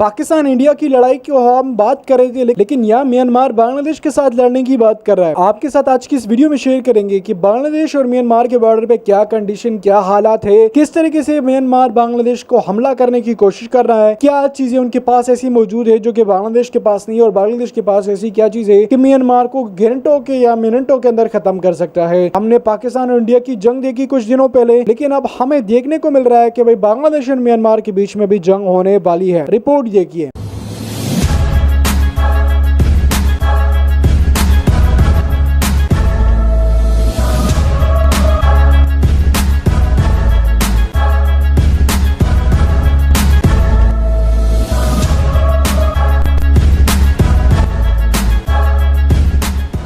Pakistan India की लड़ाई की हम बात करेंगे, लेकिन यहाँ म्यांमार बांग्लादेश के साथ लड़ने की बात कर रहा है। आपके साथ आज की इस वीडियो में शेयर करेंगे कि बांग्लादेश और म्यांमार के बॉर्डर पे क्या कंडीशन क्या हालात है, किस तरीके से म्यांमार बांग्लादेश को हमला करने की कोशिश कर रहा है, क्या चीज़ें उनके पास ऐसी मौजूद है जो कि बांग्लादेश के पास नहीं और बांग्लादेश के पास ऐसी क्या चीज़ है कि म्यांमार को घंटों के या मिनटों के अंदर खत्म कर सकता है। हमने पाकिस्तान और इंडिया की जंग देखी कुछ दिनों पहले, लेकिन अब हमें देखने को मिल रहा है कि भाई बांग्लादेश और म्यांमार के बीच में भी जंग होने वाली है। रिपोर्ट देखिए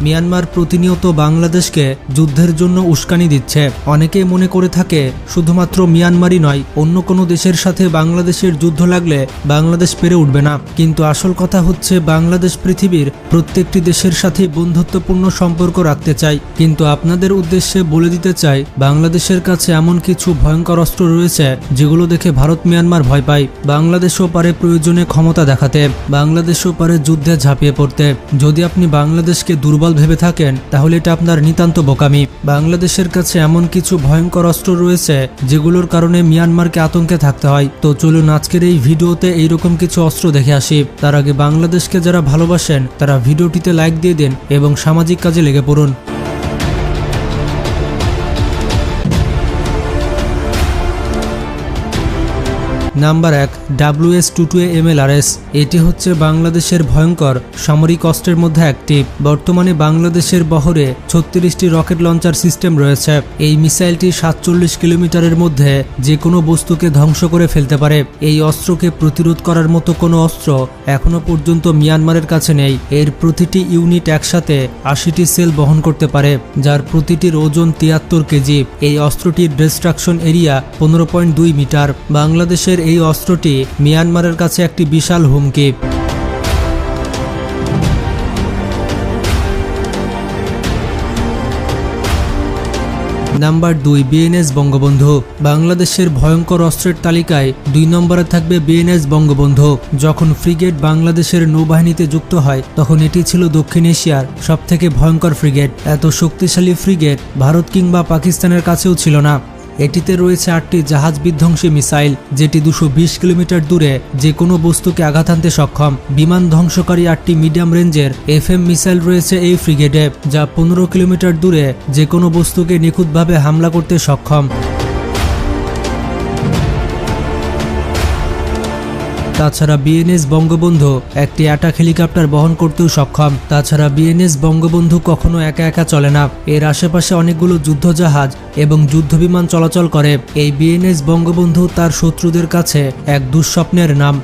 মিয়ানমার প্রতিনিয়ত বাংলাদেশকে যুদ্ধের জন্য উস্কানি দিচ্ছে। অনেকেই মনে করে থাকে, শুধুমাত্র মিয়ানমারই নয়, অন্য কোনো দেশের সাথে বাংলাদেশের যুদ্ধ লাগলে বাংলাদেশ পেরে উঠবে না। কিন্তু আসল কথা হচ্ছে, বাংলাদেশ পৃথিবীর প্রত্যেকটি দেশের সাথে বন্ধুত্বপূর্ণ সম্পর্ক রাখতে চাই কিন্তু আপনাদের উদ্দেশ্যে বলে দিতে চাই, বাংলাদেশের কাছে এমন কিছু ভয়ঙ্কর অস্ত্র রয়েছে, যেগুলো দেখে ভারত মিয়ানমার ভয় পায়। বাংলাদেশও পারে প্রয়োজনে ক্ষমতা দেখাতে, বাংলাদেশও পারে যুদ্ধে ঝাঁপিয়ে পড়তে। যদি আপনি বাংলাদেশকে দুর্বল ভেবে থাকেন, তাহলে এটা আপনার নিতান্ত বোকামি। বাংলাদেশের কাছে এমন কিছু ভয়ঙ্কর অস্ত্র রয়েছে, যেগুলোর কারণে মিয়ানমারকে আতঙ্কে থাকতে হয়। তো চলুন আজকের এই ভিডিওতে এইরকম কিছু অস্ত্র দেখে আসি। তার আগে বাংলাদেশকে যারা ভালোবাসেন, তারা ভিডিওটিতে লাইক দিয়ে দিন এবং সামাজিক কাজে লেগে পড়ুন। নাম্বার এক WS two two M L R S এটি হচ্ছে বাংলাদেশের ভয়ঙ্কর, সামরিক অস্ত্রের মধ্যে একটি। বর্তমানে বাংলাদেশের বহরে ছত্রিশটি রকেট লঞ্চার সিস্টেম রয়েছে। এই মিসাইলটি সাতচল্লিশ কিলোমিটারের মধ্যে যে কোনো বস্তুকে ধ্বংস করে ফেলতে পারে। এই অস্ত্রকে প্রতিরোধ করার মতো কোনো অস্ত্র এখনও পর্যন্ত মিয়ানমারের কাছে নেই। এর প্রতিটি ইউনিট একসাথে আশিটি সেল বহন করতে পারে, যার প্রতিটির ওজন তিয়াত্তর কেজি। এই অস্ত্রটির ডিস্ট্রাকশন এরিয়া পনেরো পয়েন্ট দুই মিটার। বাংলাদেশের এই অস্ত্রটি মিয়ানমারের কাছে একটি বিশাল হুমকি। নাম্বার দুই, বিএনএস বঙ্গবন্ধু। বাংলাদেশের ভয়ঙ্কর অস্ত্রের তালিকায় দুই নম্বরে থাকবে বিএনএস বঙ্গবন্ধু। যখন ফ্রিগেট বাংলাদেশের নৌবাহিনীতে যুক্ত হয়, তখন এটি ছিল দক্ষিণ এশিয়ার সবথেকে ভয়ঙ্কর ফ্রিগেট। এত শক্তিশালী ফ্রিগেট ভারত কিংবা পাকিস্তানের কাছেও ছিল না। এটিতে রয়েছে আটটি জাহাজ বিধ্বংসী মিসাইল, যেটি দুশো কিলোমিটার দূরে যে কোনো বস্তুকে আঘাত আনতে সক্ষম। বিমান ধ্বংসকারী আটটি মিডিয়াম রেঞ্জের এফ মিসাইল রয়েছে এই ফ্রিগেডে, যা পনেরো কিলোমিটার দূরে যে কোনো বস্তুকে নিখুঁতভাবে হামলা করতে সক্ষম। তাছাড়া বিএনএস বঙ্গবন্ধু একটি অ্যাটাক হেলিকপ্টার বহন করতেও সক্ষম। তাছাড়া বিএনএস বঙ্গবন্ধু কখনো একা একা চলে না। এর আশেপাশে অনেকগুলো যুদ্ধজাহাজ এবং যুদ্ধবিমান চলাচল করে। এই বিএনএস বঙ্গবন্ধু তার শত্রুদের কাছে এক দুঃস্বপ্নের নাম।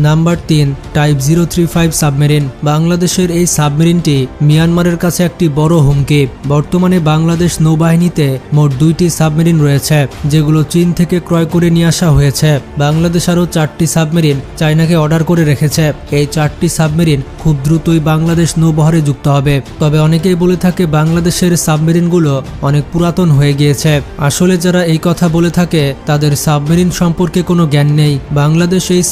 নাম্বার তিন type zero three five submarine বাংলাদেশের এই সাবমেরিনটি মিয়ানমারের কাছে একটি বড় হুমকি। বর্তমানে বাংলাদেশ নৌবাহিনীতে মোট দুইটি সাবমেরিন রয়েছে, যেগুলো চীন থেকে ক্রয় করে নিয়ে আসা হয়েছে। বাংলাদেশ আরও চারটি সাবমেরিন চায়নাকে অর্ডার করে রেখেছে। এই চারটি সাবমেরিন খুব দ্রুতই বাংলাদেশ নৌবহরে যুক্ত হবে। তবে অনেকেই বলে থাকে বাংলাদেশের সাবমেরিনগুলো অনেক পুরাতন হয়ে গিয়েছে। আসলে যারা এই কথা বলে থাকে, তাদের সাবমেরিন সম্পর্কে কোনো জ্ঞান নেই। বাংলাদেশ এই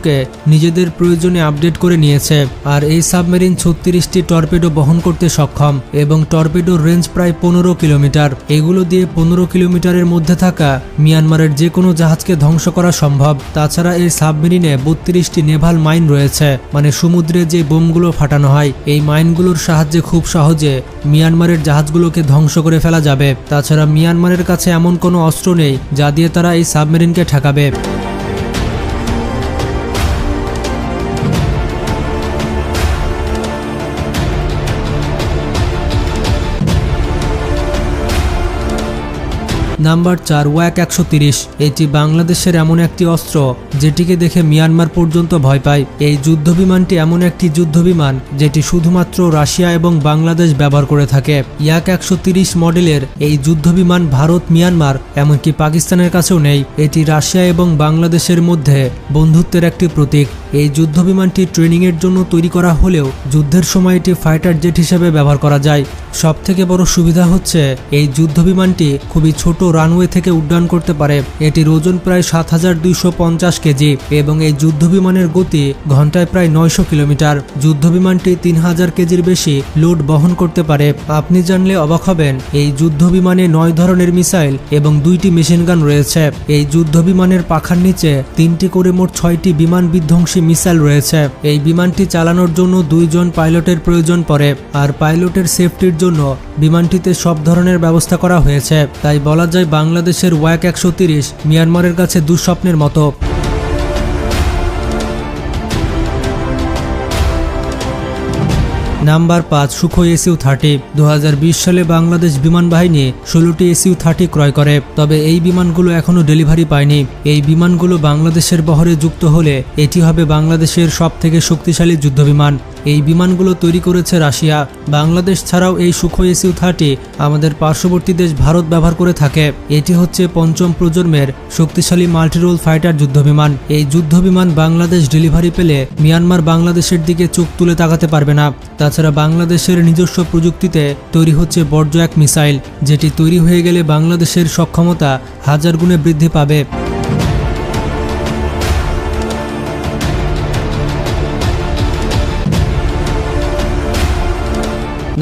সাবমেরিনগুলোকে নিজেদের প্রয়োজনে আপডেট করে নিয়েছে, আর এই সাবমেরিন ছত্রিশটি টর্পেডো বহন করতে সক্ষম এবং টর্পেডোর রেঞ্জ প্রায় পনেরো কিলোমিটার। এগুলো দিয়ে পনেরো কিলোমিটারের মধ্যে থাকা মিয়ানমারের যে কোনো জাহাজকে ধ্বংস করা সম্ভব। তাছাড়া এই সাবমেরিনে বত্রিশটি নেভাল মাইন রয়েছে মানে সমুদ্রে যে বোমগুলো ফাটানো হয়, এই মাইনগুলোর সাহায্যে খুব সহজে মিয়ানমারের জাহাজগুলোকে ধ্বংস করে ফেলা যাবে। তাছাড়া মিয়ানমারের কাছে এমন কোনো অস্ত্র নেই, যা দিয়ে তারা এই সাবমেরিনকে ঠেকাবে। নাম্বার চার ওয়াক একশো এটি বাংলাদেশের এমন একটি অস্ত্র। যেটিকে দেখে মিয়ানমার পর্যন্ত ভয় পায়। এই যুদ্ধবিমানটি এমন একটি যুদ্ধবিমান যেটি শুধুমাত্র রাশিয়া এবং বাংলাদেশ ব্যবহার করে থাকে। ইয়াক একশো মডেলের এই যুদ্ধবিমান ভারত, মিয়ানমার, এমনকি পাকিস্তানের কাছেও নেই। এটি রাশিয়া এবং বাংলাদেশের মধ্যে বন্ধুত্বের একটি প্রতীক। এই যুদ্ধবিমানটি ট্রেনিংয়ের জন্য তৈরি করা হলেও যুদ্ধের সময় এটি ফাইটার জেট হিসেবে ব্যবহার করা যায়। সবথেকে বড় সুবিধা হচ্ছে এই যুদ্ধবিমানটি খুবই ছোট রানওয়ে থেকে উড্ডয়ন করতে পারে। এটির ওজন প্রায় সাত হাজার দুইশো পঞ্চাশ কেজি এবং এই যুদ্ধবিমানের গতি ঘন্টায় প্রায় নয়শো কিলোমিটার। যুদ্ধবিমানটি তিন হাজার কেজির বেশি লোড বহন করতে পারে। আপনি জানলে অবাক হবেন, এই যুদ্ধবিমানে নয় ধরনের মিসাইল এবং দুইটি মেশিনগান রয়েছে। এই যুদ্ধবিমানের পাখার নিচে তিনটি করে মোট ছয়টি বিমান বিধ্বংসী মিসাইল রয়েছে। এই বিমানটি চালানোর জন্য দুইজন পাইলটের প্রয়োজন পড়ে, আর পাইলটের সেফটির জন্য বিমানটিতে সব ধরনের ব্যবস্থা করা হয়েছে। তাই বলা যায় বাংলাদেশের ওয়াক একশো তিরিশ মিয়ানমারের কাছে দুঃস্বপ্নের মতো। নাম্বার পাঁচ সুখো এসইউ থার্টি। দু হাজার বিশ সালে বাংলাদেশ বিমান বাহিনী ষোলোটি এসইউ থার্টি ক্রয় করে। তবে এই বিমানগুলো এখনও ডেলিভারি পায়নি। এই বিমানগুলো বাংলাদেশের বহরে যুক্ত হলে এটি হবে বাংলাদেশের সব থেকে শক্তিশালী যুদ্ধবিমান এই বিমানগুলো তৈরি করেছে রাশিয়া। বাংলাদেশ ছাড়াও এই সুখোই এসইউ থার্টি আমাদের পার্শ্ববর্তী দেশ ভারত ব্যবহার করে থাকে। এটি হচ্ছে পঞ্চম প্রজন্মের শক্তিশালী মাল্টিরোল ফাইটার যুদ্ধবিমান। এই যুদ্ধবিমান বাংলাদেশ ডেলিভারি পেলে মিয়ানমার বাংলাদেশের দিকে চোখ তুলে তাকাতে পারবে না। তাছাড়া বাংলাদেশের নিজস্ব প্রযুক্তিতে তৈরি হচ্ছে বর্জ্য এক মিসাইল, যেটি তৈরি হয়ে গেলে বাংলাদেশের সক্ষমতা হাজার গুণে বৃদ্ধি পাবে।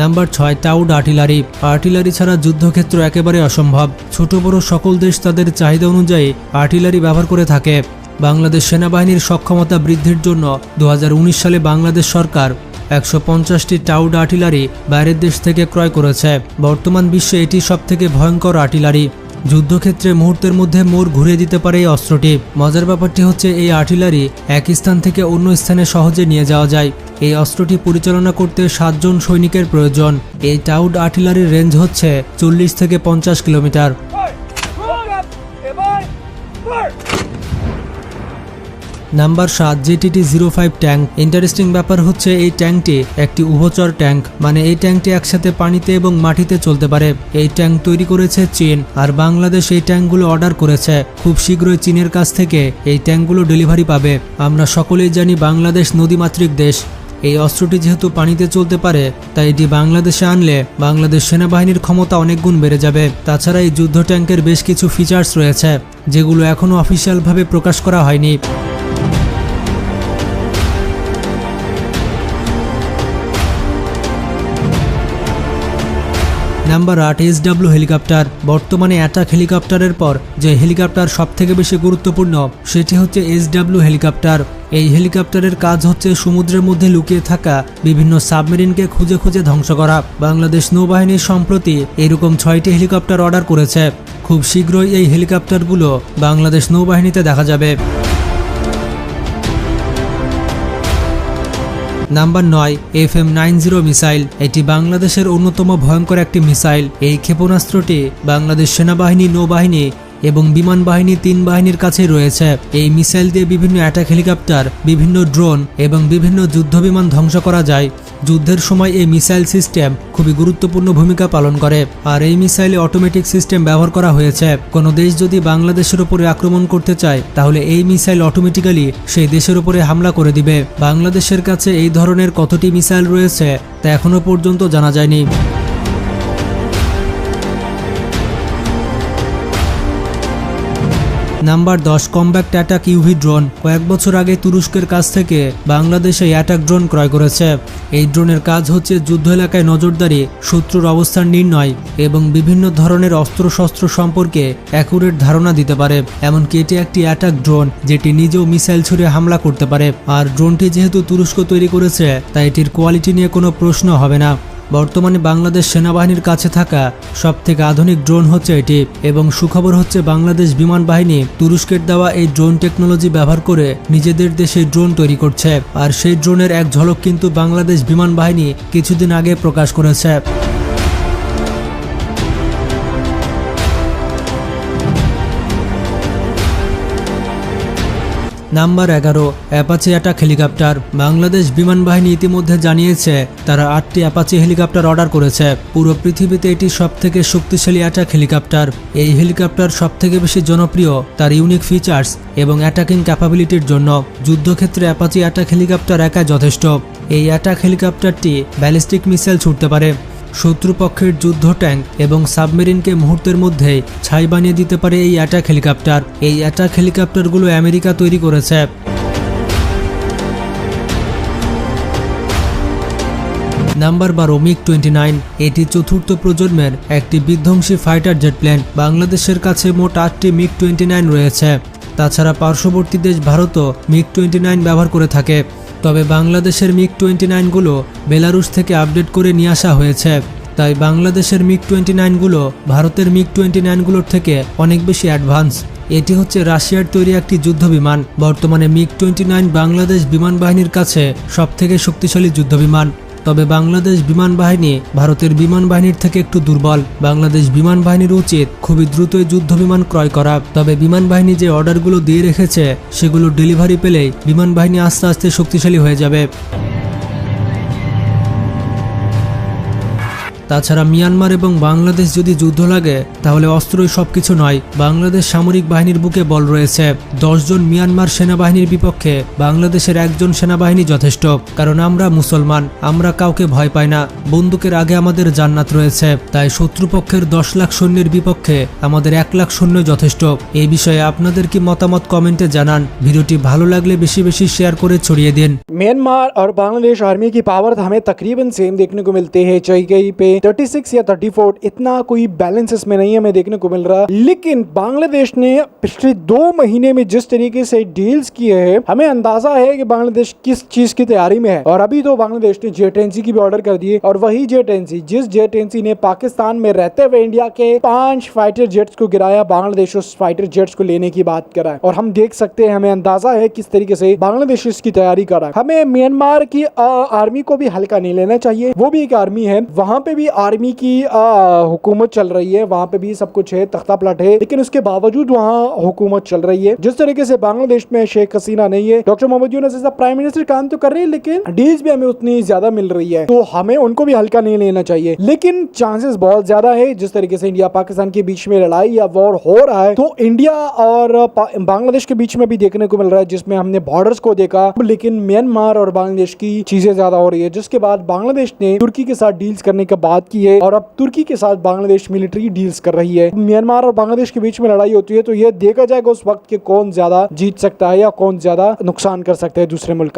নাম্বার ছয় টাউড আর্টিলারি। আর্টিলারি ছাড়া যুদ্ধক্ষেত্র একেবারে অসম্ভব। ছোট বড় সকল দেশ তাদের চাহিদা অনুযায়ী আর্টিলারি ব্যবহার করে থাকে। বাংলাদেশ সেনাবাহিনীর সক্ষমতা বৃদ্ধির জন্য দু হাজার উনিশ সালে বাংলাদেশ সরকার একশো পঞ্চাশটি টাউড আর্টিলারি বাইরের দেশ থেকে ক্রয় করেছে। বর্তমান বিশ্বে এটি সবথেকে ভয়ঙ্কর আর্টিলারি। যুদ্ধক্ষেত্রে মুহূর্তের মধ্যে মোড় ঘুরিয়ে দিতে পারে এই অস্ত্রটি। মজার ব্যাপারটি হচ্ছে এই আর্টিলারি এক স্থান থেকে অন্য স্থানে সহজে নিয়ে যাওয়া যায়। এই অস্ত্রটি পরিচালনা করতে সাতজন সৈনিকের প্রয়োজন। এই টাউড আর্টিলারির রেঞ্জ হচ্ছে চল্লিশ থেকে পঞ্চাশ কিলোমিটার। নাম্বার সাত JTT zero five tank interesting ব্যাপার হচ্ছে এই ট্যাঙ্কটি একটি উভচর ট্যাঙ্ক মানে এই ট্যাঙ্কটি একসাথে পানিতে এবং মাটিতে চলতে পারে। এই ট্যাঙ্ক তৈরি করেছে চীন আর বাংলাদেশ এই ট্যাঙ্কগুলো অর্ডার করেছে। খুব শীঘ্রই চীনের কাছ থেকে এই ট্যাঙ্কগুলো ডেলিভারি পাবে। আমরা সকলেই জানি বাংলাদেশ নদীমাতৃক দেশ। এই অস্ত্রটি যেহেতু পানিতে চলতে পারে, তাই এটি বাংলাদেশে আনলে বাংলাদেশ সেনাবাহিনীর ক্ষমতা অনেক গুণ বেড়ে যাবে। তাছাড়া এই যুদ্ধ ট্যাঙ্কের বেশ কিছু ফিচার্স রয়েছে, যেগুলো এখনও অফিসিয়ালভাবে প্রকাশ করা হয়নি। নাম্বার আট এস ডাব্লিউ হেলিকপ্টার। বর্তমানে অ্যাটাক হেলিকপ্টারের পর যে হেলিকপ্টার সব থেকে বেশি গুরুত্বপূর্ণ, সেটি হচ্ছে এস ডাব্লিউ হেলিকপ্টার। এই হেলিকপ্টারের কাজ হচ্ছে সমুদ্রের মধ্যে লুকিয়ে থাকা বিভিন্ন সাবমেরিনকে খুঁজে খুঁজে ধ্বংস করা। বাংলাদেশ নৌবাহিনীর সম্প্রতি এরকম ছয়টি হেলিকপ্টার অর্ডার করেছে। খুব শীঘ্রই এই হেলিকপ্টারগুলো বাংলাদেশ নৌবাহিনীতে দেখা যাবে। নাম্বার নয় F M nine zero missile, এটি বাংলাদেশের অন্যতম ভয়ঙ্কর একটি মিসাইল। এই ক্ষেপণাস্ত্রটি বাংলাদেশ সেনাবাহিনী, নৌবাহিনী এবং বিমান বাহিনী তিন বাহিনীর কাছে রয়েছে। এই মিসাইল দিয়ে বিভিন্ন অ্যাটাক হেলিকপ্টার, বিভিন্ন ড্রোন এবং বিভিন্ন যুদ্ধ বিমান ধ্বংস করা যায়। যুদ্ধের সময় এই মিসাইল সিস্টেম খুবই গুরুত্বপূর্ণ ভূমিকা পালন করে। আর এই মিসাইলে অটোমেটিক সিস্টেম ব্যবহার করা হয়েছে। কোনো দেশ যদি বাংলাদেশের উপরে আক্রমণ করতে চায়, তাহলে এই মিসাইল অটোমেটিক্যালি সেই দেশের উপরে হামলা করে দিবে। বাংলাদেশের কাছে এই ধরনের কতটি মিসাইল রয়েছে, তা এখনও পর্যন্ত জানা যায়নি। নাম্বার দশ, কম্ব্যাক্ট অ্যাটাক ইউভি ড্রোন। কয়েক বছর আগে তুরস্কের কাছ থেকে বাংলাদেশে অ্যাটাক ড্রোন ক্রয় করেছে। এই ড্রোনের কাজ হচ্ছে যুদ্ধ এলাকায় নজরদারি, শত্রুর অবস্থান নির্ণয় এবং বিভিন্ন ধরনের অস্ত্রশস্ত্র সম্পর্কে অ্যাকুরেট ধারণা দিতে পারে। এমনকি এটি একটি অ্যাটাক ড্রোন, যেটি নিজেও মিসাইল ছুড়ে হামলা করতে পারে। আর ড্রোনটি যেহেতু তুরস্ক তৈরি করেছে, তাই এটির কোয়ালিটি নিয়ে কোনো প্রশ্ন হবে না। বর্তমানে বাংলাদেশ সেনাবাহিনীর কাছে থাকা সব থেকে আধুনিক ড্রোন হচ্ছে এটি এবং সুখবর হচ্ছে বাংলাদেশ বিমান বাহিনী তুরস্কের দেওয়া এই ড্রোন টেকনোলজি ব্যবহার করে নিজেদের দেশে ড্রোন তৈরি করছে। আর সেই ড্রোনের এক ঝলক কিন্তু বাংলাদেশ বিমান বাহিনী কিছুদিন আগে প্রকাশ করেছে। নাম্বার এগারো, অ্যাপাচি অ্যাটাক হেলিকপ্টার। বাংলাদেশ বিমান বাহিনী ইতিমধ্যে জানিয়েছে, তারা আটটি অ্যাপাচি হেলিকপ্টার অর্ডার করেছে। পুরো পৃথিবীতে এটি সব থেকে শক্তিশালী অ্যাটাক হেলিকপ্টার। এই হেলিকপ্টার সব থেকে বেশি জনপ্রিয়, তার ইউনিক ফিচার্স এবং অ্যাটাকিং ক্যাপাবিলিটির জন্য। যুদ্ধক্ষেত্রে অ্যাপাচি অ্যাটাক হেলিকপ্টার একা যথেষ্ট। এই অ্যাটাক হেলিকপ্টারটি ব্যালিস্টিক মিসাইল ছুটতে পারে। শত্রুপক্ষের যুদ্ধ ট্যাঙ্ক এবং সাবমেরিনকে মুহূর্তের মধ্যে ছাই বানিয়ে দিতে পারে এই অ্যাটাক হেলিকপ্টার। এই অ্যাটাক হেলিকপ্টারগুলো আমেরিকা তৈরি করেছে। নাম্বার বারো মিগ টোয়েন্টি নাইন, এটি চতুর্থ প্রজন্মের একটি বিধ্বংসী ফাইটার জেট প্লেন বাংলাদেশের কাছে মোট আটটি মিগ টোয়েন্টি নাইন রয়েছে। তাছাড়া পার্শ্ববর্তী দেশ ভারতও মিগ টোয়েন্টি নাইন ব্যবহার করে থাকে। তবে বাংলাদেশের মিগ টোয়েন্টি নাইনগুলো বেলারুশ থেকে আপডেট করে নিয়ে আসা হয়েছে। তাই বাংলাদেশের মিগ টোয়েন্টি নাইনগুলো ভারতের মিগ টোয়েন্টি নাইনগুলোর থেকে অনেক বেশি অ্যাডভান্স। এটি হচ্ছে রাশিয়ার তৈরি একটি যুদ্ধ বিমান বর্তমানে মিগ টোয়েন্টি নাইন বাংলাদেশ বিমান বাহিনীর কাছে সবথেকে শক্তিশালী যুদ্ধ বিমান তবে বাংলাদেশ বিমান বাহিনী ভারতের বিমান বাহিনীর থেকে একটু দুর্বল। বাংলাদেশ বিমান বাহিনীর উচিত খুবই দ্রুতই যুদ্ধ বিমান ক্রয় করা। তবে বিমান বাহিনী যে অর্ডারগুলো দিয়ে রেখেছে, সেগুলো ডেলিভারি পেলেই বিমান বাহিনী আস্তে আস্তে শক্তিশালী হয়ে যাবে। তাছাড়া মিয়ানমার এবং বাংলাদেশ যদি যুদ্ধ লাগে তাহলে অস্ত্রই সবকিছু নয় বাংলাদেশ সামরিক বাহিনীর বুকে বল রয়েছে দশজন মিয়ানমার সেনাবাহিনীর বিপক্ষে বাংলাদেশের একজন সেনাবাহিনী যথেষ্ট কারণ আমরা মুসলমান আমরা কাউকে ভয় পাই না বন্দুকের আগে আমাদের জান্নাত রয়েছে তাই শত্রুপক্ষের দশ লাখ সৈন্যের বিপক্ষে আমাদের এক লাখ সৈন্য যথেষ্ট এই বিষয়ে আপনাদের কি মতামত কমেন্টে জানান ভিডিওটি ভালো লাগলে বেশি বেশি শেয়ার করে ছড়িয়ে দিন म्यांमार और बांग्लादेश आर्मी की पावर हमें तकरीबन सेम देखने को मिलते हैं कहीं कहीं पे 36 या 34 इतना कोई बैलेंस इसमें नहीं हमें देखने को मिल रहा। लेकिन बांग्लादेश ने पिछले दो महीने में जिस तरीके से डील्स किए हैं हमें अंदाज़ा है कि बांग्लादेश किस चीज़ की तैयारी में है। और अभी तो बांग्लादेश ने जेट की भी ऑर्डर कर दिए और वही जेट जिस जेट ने पाकिस्तान में रहते हुए इंडिया के पाँच फाइटर जेट्स को गिराया बांग्लादेश उस फाइटर जेट्स को लेने की बात कर रहा है। और हम देख सकते हैं हमें अंदाज़ा है किस तरीके से बांग्लादेश इसकी तैयारी कर रहा है। हमें म्यांमार की आ, आर्मी को भी हल्का नहीं लेना चाहिए। वो भी एक आर्मी है वहाँ पे भी आर्मी की हुकूमत चल रही है, वहाँ पे भी सब कुछ है, तख्ता पलट है, लेकिन उसके बावजूद वहाँ हुकूमत चल रही है। जिस तरीके से बांग्लादेश में शेख हसीना नहीं है, डॉक्टर मोहम्मद यूनस जैसा प्राइम मिनिस्टर काम तो कर रही है, लेकिन डील्स भी हमें उतनी ज़्यादा मिल रही है तो हमें उनको भी हल्का नहीं लेना चाहिए। लेकिन चांसेस बहुत ज़्यादा है, जिस तरीके से इंडिया पाकिस्तान के बीच में लड़ाई या वॉर हो रहा है तो इंडिया और बांग्लादेश के बीच में भी देखने को मिल रहा है, जिसमें हमने बॉर्डर्स को देखा, लेकिन म्यांमार और बांग्लादेश की चीज़ें ज़्यादा हो रही है, जिसके बाद बांग्लादेश ने तुर्की के साथ डील्स करने की बात की है और अब तुर्की के साथ बांग्लादेश मिलिट्री डील्स कर रही है। म्यांमार और बांग्लादेश के बीच में लड़ाई होती है तो यह देखा जाएगा उस वक्त के कौन ज़्यादा जीत सकता है या कौन ज़्यादा नुकसान कर सकता है दूसरे मुल्क का।